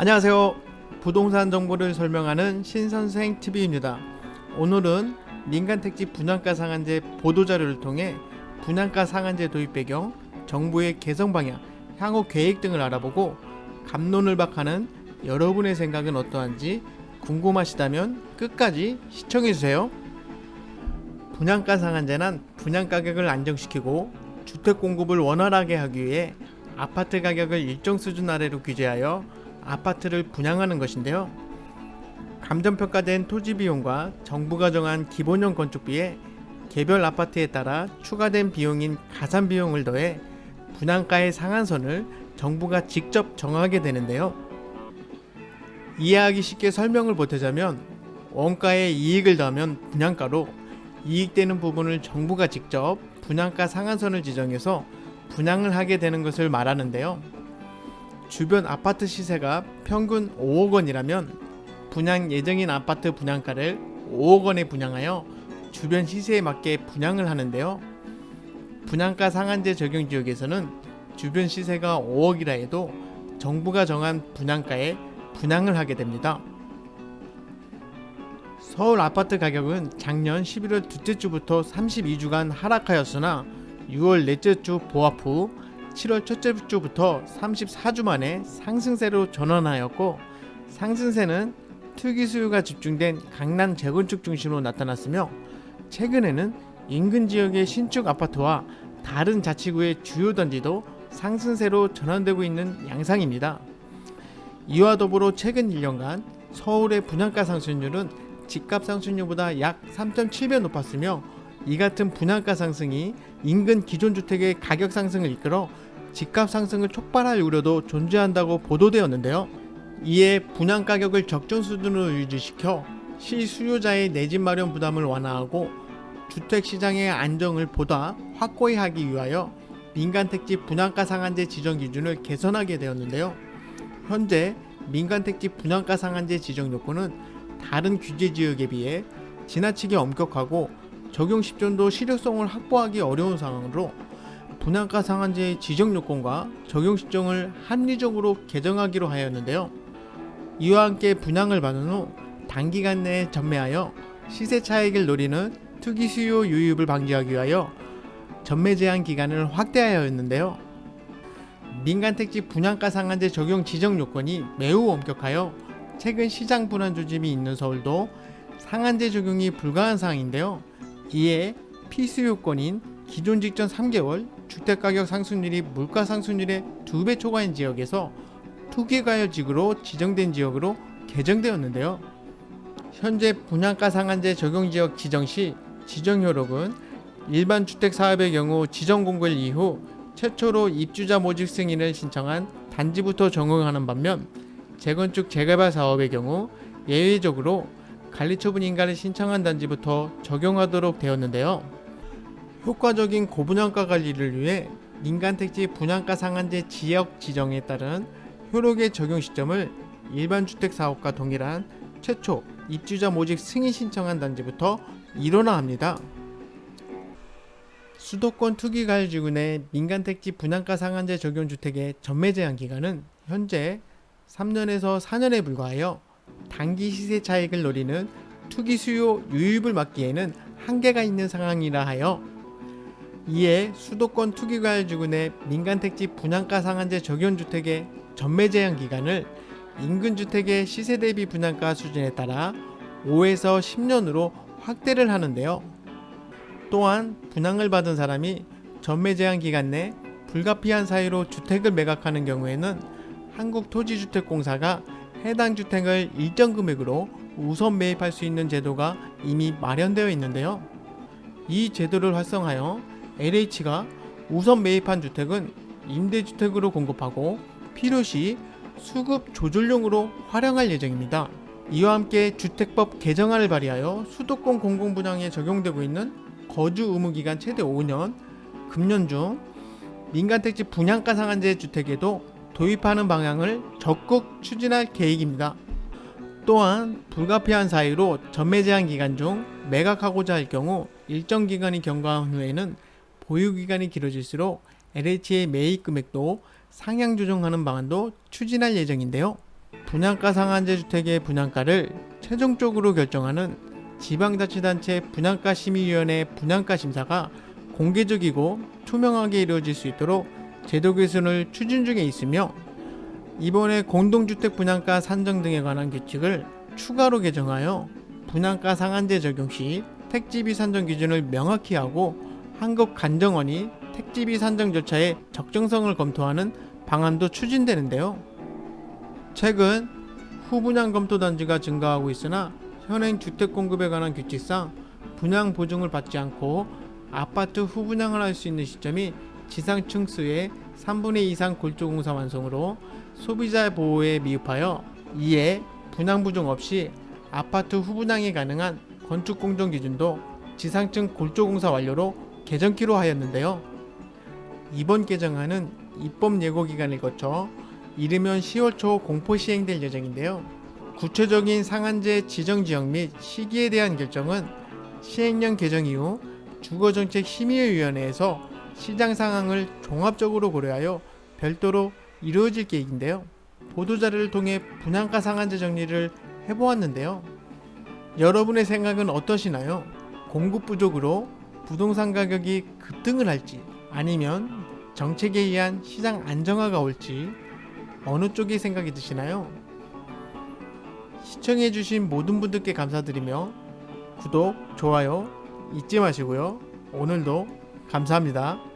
안녕하세요. 부동산 정보를 설명하는 신선생 TV입니다. 오늘은 민간 택지 분양가 상한제 보도 자료를 통해 분양가 상한제 도입 배경, 정부의 개선 방향, 향후 계획 등을 알아보고 감론을 박하는 여러분의 생각은 어떠한지 궁금하시다면 끝까지 시청해 주세요. 분양가 상한제는 분양 가격을 안정시키고 주택 공급을 원활하게 하기 위해 아파트 가격을 일정 수준 아래로 규제하여 아파트를 분양하는 것인데요. 감정평가된 토지 비용과 정부가 정한 기본형 건축비에 개별 아파트에 따라 추가된 비용인 가산 비용을 더해 분양가의 상한선을 정부가 직접 정하게 되는데요. 이해하기 쉽게 설명을 보태자면 원가에 이익을 더하면 분양가로 이익되는 부분을 정부가 직접 분양가 상한선을 지정해서 분양을 하게 되는 것을 말하는데요. 주변 아파트 시세가 평균 5억 원이라면 분양 예정인 아파트 분양가를 5억 원에 분양하여 주변 시세에 맞게 분양을 하는데요. 분양가 상한제 적용 지역에서는 주변 시세가 5억이라 해도 정부가 정한 분양가에 분양을 하게 됩니다. 서울 아파트 가격은 작년 11월 둘째 주부터 32주간 하락하였으나 6월 넷째 주 보합 후 7월 첫째 주부터 34주 만에 상승세로 전환하였고 상승세는 투기 수요가 집중된 강남 재건축 중심으로 나타났으며 최근에는 인근 지역의 신축 아파트와 다른 자치구의 주요 단지도 상승세로 전환되고 있는 양상입니다. 이와 더불어 최근 1년간 서울의 분양가 상승률은 집값 상승률보다 약 3.7배 높았으며 이 같은 분양가 상승이 인근 기존 주택의 가격 상승을 이끌어 집값 상승을 촉발할 우려도 존재한다고 보도되었는데요. 이에 분양 가격을 적정 수준으로 유지시켜 실수요자의 내 집 마련 부담을 완화하고 주택 시장의 안정을 보다 확고히 하기 위하여 민간 택지 분양가 상한제 지정 기준을 개선하게 되었는데요. 현재 민간 택지 분양가 상한제 지정 요건은 다른 규제 지역에 비해 지나치게 엄격하고 적용 시점도 실효성을 확보하기 어려운 상황으로 분양가 상한제의 지정 요건과 적용 시점을 합리적으로 개정하기로 하였는데요. 이와 함께 분양을 받은 후 단기간 내에 전매하여 시세 차익을 노리는 투기 수요 유입을 방지하기 위하여 전매 제한 기간을 확대하였는데요. 민간 택지 분양가 상한제 적용 지정 요건이 매우 엄격하여 최근 시장 불안 조짐이 있는 서울도 상한제 적용이 불가한 상황인데요. 이에 필수 요건인 기존 직전 3개월 주택가격 상승률이 물가 상승률의 2배 초과인 지역에서 투기가요직으로 지정된 지역으로 개정되었는데요. 현재 분양가 상한제 적용 지역 지정 시 지정 효력은 일반 주택 사업의 경우 지정 공고일 이후 최초로 입주자 모집 승인을 신청한 단지부터 적용하는 반면 재건축 재개발 사업의 경우 예외적으로 관리처분 인가를 신청한 단지부터 적용하도록 되었는데요. 효과적인 고분양가 관리를 위해 민간택지 분양가 상한제 지역 지정에 따른 효력의 적용 시점을 일반 주택 사업과 동일한 최초 입주자 모집 승인 신청한 단지부터 일어나 합니다. 수도권 투기가율지구 내 민간택지 분양가 상한제 적용 주택의 전매 제한 기간은 현재 3년에서 4년에 불과하여 단기 시세 차익을 노리는 투기 수요 유입을 막기에는 한계가 있는 상황이라 하여 이에 수도권 투기가율지구 내 민간택지 분양가 상한제 적용 주택의 전매 제한 기간을 인근 주택의 시세 대비 분양가 수준에 따라 5에서 10년으로 확대를 하는데요. 또한 분양을 받은 사람이 전매 제한 기간 내 불가피한 사유로 주택을 매각하는 경우에는 한국토지주택공사가 해당 주택을 일정 금액으로 우선 매입할 수 있는 제도가 이미 마련되어 있는데요. 이 제도를 활성하여 LH가 우선 매입한 주택은 임대주택으로 공급하고 필요시 수급 조절용으로 활용할 예정입니다. 이와 함께 주택법 개정안을 발의하여 수도권 공공 분양에 적용되고 있는 거주 의무 기간 최대 5년, 금년 중 민간택지 분양가 상한제 주택에도 도입하는 방향을 적극 추진할 계획입니다. 또한 불가피한 사유로 전매 제한 기간 중 매각하고자 할 경우 일정 기간이 경과한 후에는 보유 기간이 길어질수록 LH의 매입 금액도 상향 조정하는 방안도 추진할 예정인데요. 분양가 상한제 주택의 분양가를 최종적으로 결정하는 지방자치단체 분양가 심의위원회 분양가 심사가 공개적이고 투명하게 이루어질 수 있도록 제도 개선을 추진 중에 있으며 이번에 공동주택 분양가 산정 등에 관한 규칙을 추가로 개정하여 분양가 상한제 적용 시 택지비 산정 기준을 명확히 하고 한국 간정원이 택지비 산정 절차의 적정성을 검토하는 방안도 추진되는데요. 최근 후분양 검토 단지가 증가하고 있으나 현행 주택 공급에 관한 규칙상 분양 보증을 받지 않고 아파트 후분양을 할 수 있는 시점이 지상층 수의 3분의 2 이상 골조공사 완성으로 소비자 보호에 미흡하여 이에 분양 부정 없이 아파트 후분양이 가능한 건축 공정 기준도 지상층 골조공사 완료로 개정키로 하였는데요. 이번 개정안은 입법 예고 기간을 거쳐 이르면 10월 초 공포 시행될 예정인데요. 구체적인 상한제 지정 지역 및 시기에 대한 결정은 시행령 개정 이후 주거정책 심의위원회에서 시장 상황을 종합적으로 고려하여 별도로 이루어질 계획인데요. 보도자료를 통해 분양가 상한제 정리를 해보았는데요. 여러분의 생각은 어떠시나요? 공급 부족으로 부동산 가격이 급등을 할지 아니면 정책에 의한 시장 안정화가 올지 어느 쪽이 생각이 드시나요? 시청해주신 모든 분들께 감사드리며 구독, 좋아요 잊지 마시고요. 오늘도 감사합니다.